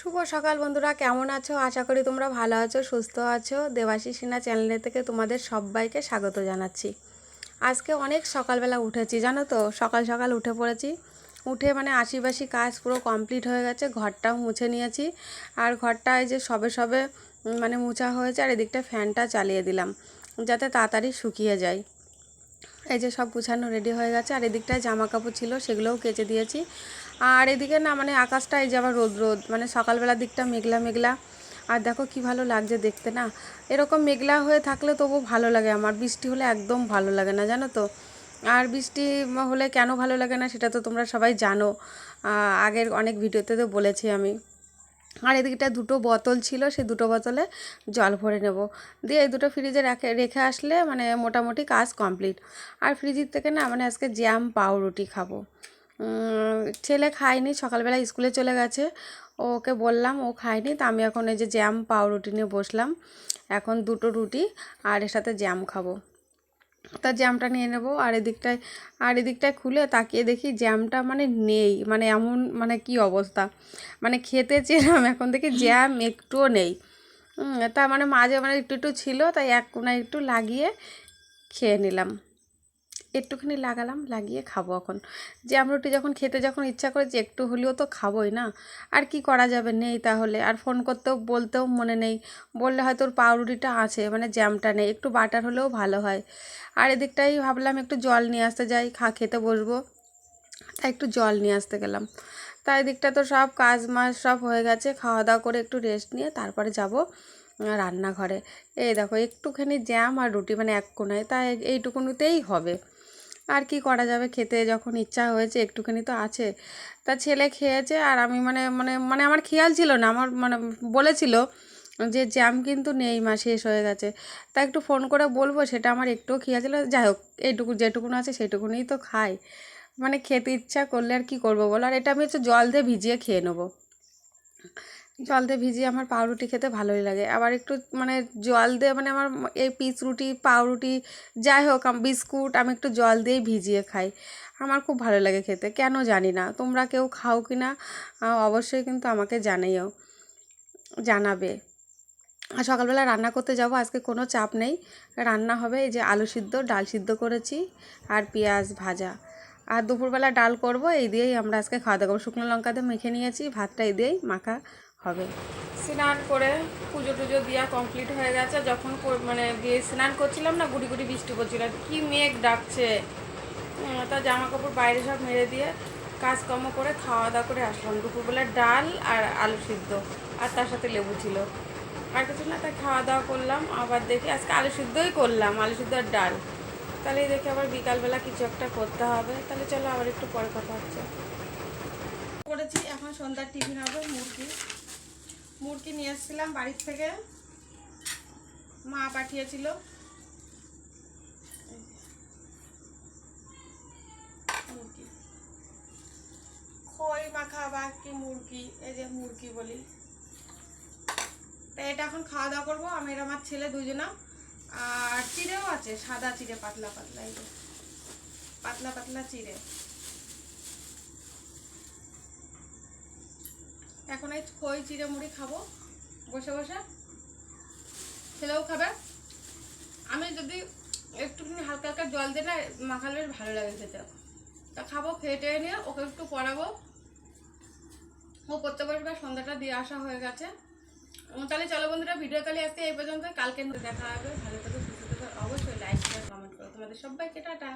শুভ সকাল বন্ধুরা, কেমন আছো? আশা করি তোমরা ভালো আছো, সুস্থ আছো। দেবাশী সিনহা চ্যানেলে থেকে তোমাদের সবাইকে স্বাগত জানাচ্ছি। আজকে অনেক সকালবেলা উঠেছি, জানো তো? সকাল সকাল উঠে পড়েছি। উঠে মানে আশিবাসি কাজ পুরো কমপ্লিট হয়ে গেছে, ঘরটাও মুছে নিয়েছি। আর ঘরটা এই যে সবে সবে মানে মুছা হয়েছে, আর এদিকটা ফ্যানটা চালিয়ে দিলাম, যাতে তাড়াতাড়ি শুকিয়ে যায়। এই যে সব গুছানো রেডি হয়ে গেছে। আর এদিকটায় জামা কাপড় ছিল, সেগুলোও কেচে দিয়েছি। আর এদিকে না মানে আকাশটা এই যে আবার রোদ রোদ মানে সকালবেলার দিকটা মেঘলা মেঘলা। আর দেখো কি ভালো লাগছে দেখতে না? এরকম মেঘলা হয়ে থাকলে তবু ভালো লাগে, আমার বৃষ্টি হলে একদম ভালো লাগে না, জানো তো? আর বৃষ্টি হলে কেন ভালো লাগে না সেটা তো তোমরা সবাই জানো। আগের অনেক ভিডিওতে তো বলেছি আমি। আর এদিকটা দুটো বোতল ছিল, সেই দুটো বোতলে জল ভরে নেব। দিয়ে এই দুটো ফ্রিজে রেখে রেখে আসলে মানে মোটামুটি কাজ কমপ্লিট। আর ফ্রিজের থেকে না মানে আজকে জ্যাম পাউরুটি খাব। ছেলে খায়নি, সকালবেলা স্কুলে চলে গেছে। ওকে বললাম, ও খায়নি, তা আমি এখন এই যে জ্যাম পাউরুটি নিয়ে বসলাম। এখন দুটো রুটি আর এর সাথে জ্যাম খাব। তা জ্যামটা নিয়ে নেব আর এদিকটায় আর এদিকটায় খুলে তাকিয়ে দেখি জ্যামটা মানে নেই মানে এমন মানে কি অবস্থা? মানে খেতে চেলাম, এখন দেখি জ্যাম একটুও নেই। তা মানে মাঝে মানে একটু একটু ছিল, তাই এক কোনায় একটু লাগিয়ে খেয়ে নিলাম। একটুখানি লাগালাম, লাগিয়ে খাব এখন। জ্যাম রুটি যখন খেতে যখন ইচ্ছা করেছে একটু হলেও তো খাবোই না। আর কি করা যাবে? নেই তাহলে। আর ফোন করতেও, বলতেও মনে নেই। বললে হয়তো ওর পাউরুটিটা আছে মানে জ্যামটা নেই। একটু বাটার হলেও ভালো হয়। আর এদিকটাই ভাবলাম একটু জল নিয়ে আসতে যাই, খা, খেতে বসবো। তাই একটু জল নিয়ে আসতে গেলাম। তাই এদিকটা তো সব কাজ মাজ সব হয়ে গেছে। খাওয়া দাওয়া করে একটু রেস্ট নিয়ে তারপরে যাব রান্নাঘরে। এই দেখো, একটুখানি জ্যাম আর রুটি মানে এক কোনায়। তাই এইটুকুনিতেই হবে। আর কি করা যাবে? খেতে যখন ইচ্ছা হয়েছে, একটুখানি তো আছে। তা ছেলে খেয়েছে আর আমি মানে মানে মানে আমার খেয়াল ছিল না। আমার মানে বলেছিল যে জ্যাম কিন্তু নেই মা, শেষ হয়ে গেছে। তা একটু ফোন করে বলব, সেটা আমার একটুও খেয়াল ছিল যাই হোক, এইটুকু, যেটুকুন আছে সেইটুকুনিই তো খাই। মানে খেতে ইচ্ছা করলে আর কি করব বলো? আর এটা আমি হচ্ছে জল দিয়ে ভিজিয়ে খেয়ে নেব। জল দিয়ে ভিজিয়ে আমার পাউরুটি খেতে ভালোই লাগে। আবার একটু মানে জল দিয়ে মানে আমার এই পিস রুটি, পাউরুটি যাই হোক বিস্কুট আমি একটু জল দিয়েই ভিজিয়ে খাই। আমার খুব ভালো লাগে খেতে। কেন জানি না। তোমরা কেউ খাও কি না অবশ্যই কিন্তু আমাকে জানাইও জানাবে। আর সকালবেলা রান্না করতে যাব, আজকে কোনো চাপ নেই। রান্না হবে এই যে আলু সিদ্ধ, ডাল সিদ্ধ করেছি আর পেঁয়াজ ভাজা। আর দুপুরবেলা ডাল করব, এই দিয়েই আমরা আজকে খাওয়া দাওয়া করব। শুকনো লঙ্কা দিয়ে মেখে নিয়েছি, ভাতটা এই দিয়েই মাখা হবে। স্নান করে পুজো টুজো দেওয়া কমপ্লিট হয়ে গেছে। যখন মানে দিয়ে স্নান করছিলাম না গুড়ি গুড়ি বৃষ্টি পড়ছিল। কি মেঘ ডাকছে। তা জামা কাপড় বাইরে সব মেরে দিয়ে কাজকর্ম করে খাওয়া দাওয়া করে আসলাম। দুপুরবেলা ডাল আর আলু সিদ্ধ আর তার সাথে লেবু ছিল। আর কিছু না তাই খাওয়া দাওয়া করলাম। আবার দেখি আজকে আলু সিদ্ধই করলাম আলু সিদ্ধ আর ডাল। তাহলে দেখি আবার বিকালবেলা কিছু একটা করতে হবে। তাহলে চলো আবার একটু পরে কথা হচ্ছে। করেছি এখন সন্ধ্যার টিফিন হবে মুরগি মুরগি নিয়ে এসেছিলাম বাড়ির থেকে। মা পাঠিয়েছিল। মুরগি। খই মাখা বা কি মুরগি? এই যে মুরগি বলি। তো এটা এখন খাওয়া দাওয়া করব। আমি আর আমার ছেলে দুজনা। আর চিড়েও আছে, সাদা চিড়ে, পাতলা পাতলা, এই যে। পাতলা পাতলা চিড়ে। এখন এই খই চিড়ে মুড়ি খাব। বসে বসে। ছেলেও খাবে। আমি যদি একটুখানি হালকা হালকা জল দিয়ে না মাখালে বেশ ভালো লাগে খেতে। তা খাব, খেয়ে নিয়ে, ওকে একটু পড়াবো। ও পড়তে বসবে সন্ধ্যাটা দিয়ে আসা হয়ে গেছে। তাহলে চলো বন্ধুরা, ভিডিও তাহলে আজকে এই পর্যন্ত কালকে দেখা হবে। ভালো থাকো, সুস্থ থাকো। অবশ্যই লাইক শেয়ার কমেন্ট করো। তোমাদের সবাইকে, টাটা।